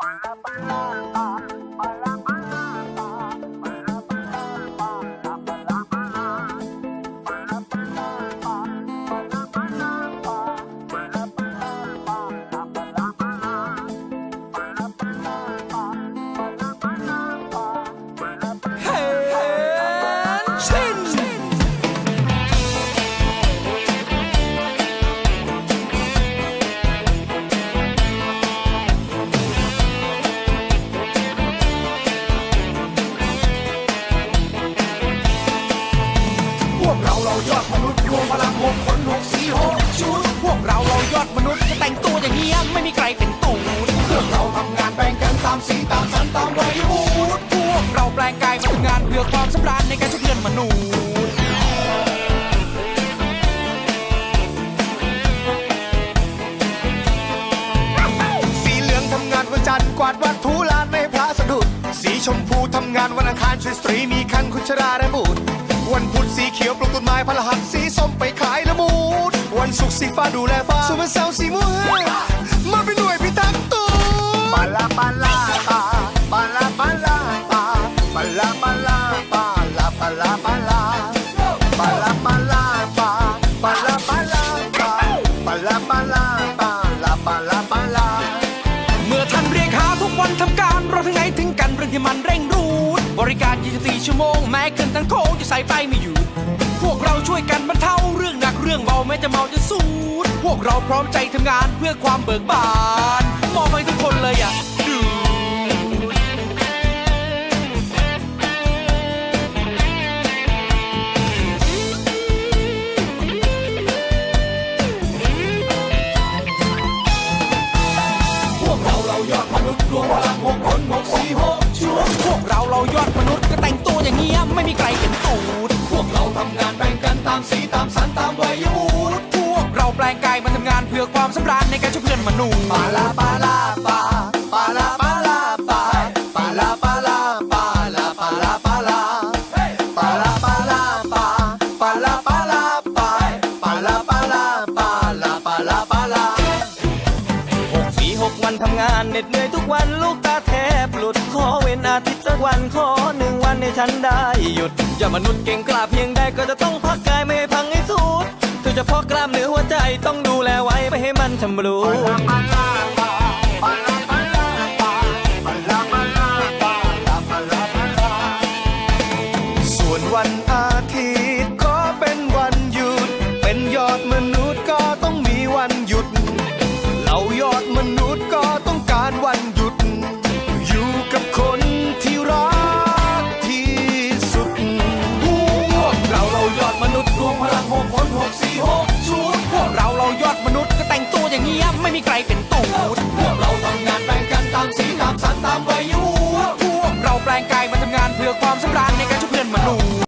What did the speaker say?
เยอดมนุษย์รวมพลังหกคนหกสีหกชุด พวกเราเรายอดมนุษย์จะแต่งตัวอย่างเงี้ยไม่มีใครเป็นตูดพวกเราทำงานแบ่งกันตามสีตามสันตามวัยวุฒิพวกเราแปลงกายมาทำงานเพื่อความสำราญในการช่วยเพื่อนมนุษย์สีเหลืองทำงานวันจันทร์กวาดวัดถูลานไม่ให้พระสะดุด สีชมพูทำงานวัน ดวันศุกร์สีฟ้าดูแลฟ้าส่วนวันเสาร์สีม่วงมาเป็นหน่วยพิทักษ์ตูปาลาปาลาปาปาลาปาลาปาปาลาปาลาปาลาปาลาปาลาปาลาปาลาปาปาลาปาลาปาปาลาปาลาปาลาปาลาปาลาเมื่อท่านเรียกหาทุกวันทำการเราถึงไหนถึงกันเรื่องที่มันเร่งรูดบ ริการ 24 ชั่วโมง แม้ขึ้นทั้งโค้งจะใส่ไปไม่อยู่ พวกเราช่วยกันบรรเทาเรื่องหนักเรื่องเบาแม้จะเมาจะสูด พวกเราพร้อมใจทำงานเพื่อความเบิกบาน มอบให้ทุกคนเลยอะ นุษย์รวมพลังหกคนหกสี่หกชุดพวกเราเรายอดมนุษย์ก็แต่งตัวอย่างเงี้ยไม่มีใครเป็นตูดพวกเราทำงานแบ่งกันตามสีตามสันตามวัยวุฒิพวกเราแปลงกายมาทำงานเพื่อความสำราญในการช่วยเพื่อนมนุษย์ปาลาปาลาปาปาลาปาลาปาปาลาปาลาปาลาปาลาปาลาปาลาปาลาปาปาลาปาลาปาปาลาปาลาปาลาปาลาปาลาหกสีหกวันทำงานเหน็ดเหนื่อย วันลูกตาแทบหลุดขอเว้นอาทิตย์สักวันขอหนึ่งวันให้ฉันได้หยุด อย่ามนุษย์เก่งกล้าเพียงใดก็จะต้องพักกายไม่ให้พังให้สุดโดยเฉพาะกล้ามเนื้อหัวใจต้องดูแลไว้ไม่ให้มันชำรุด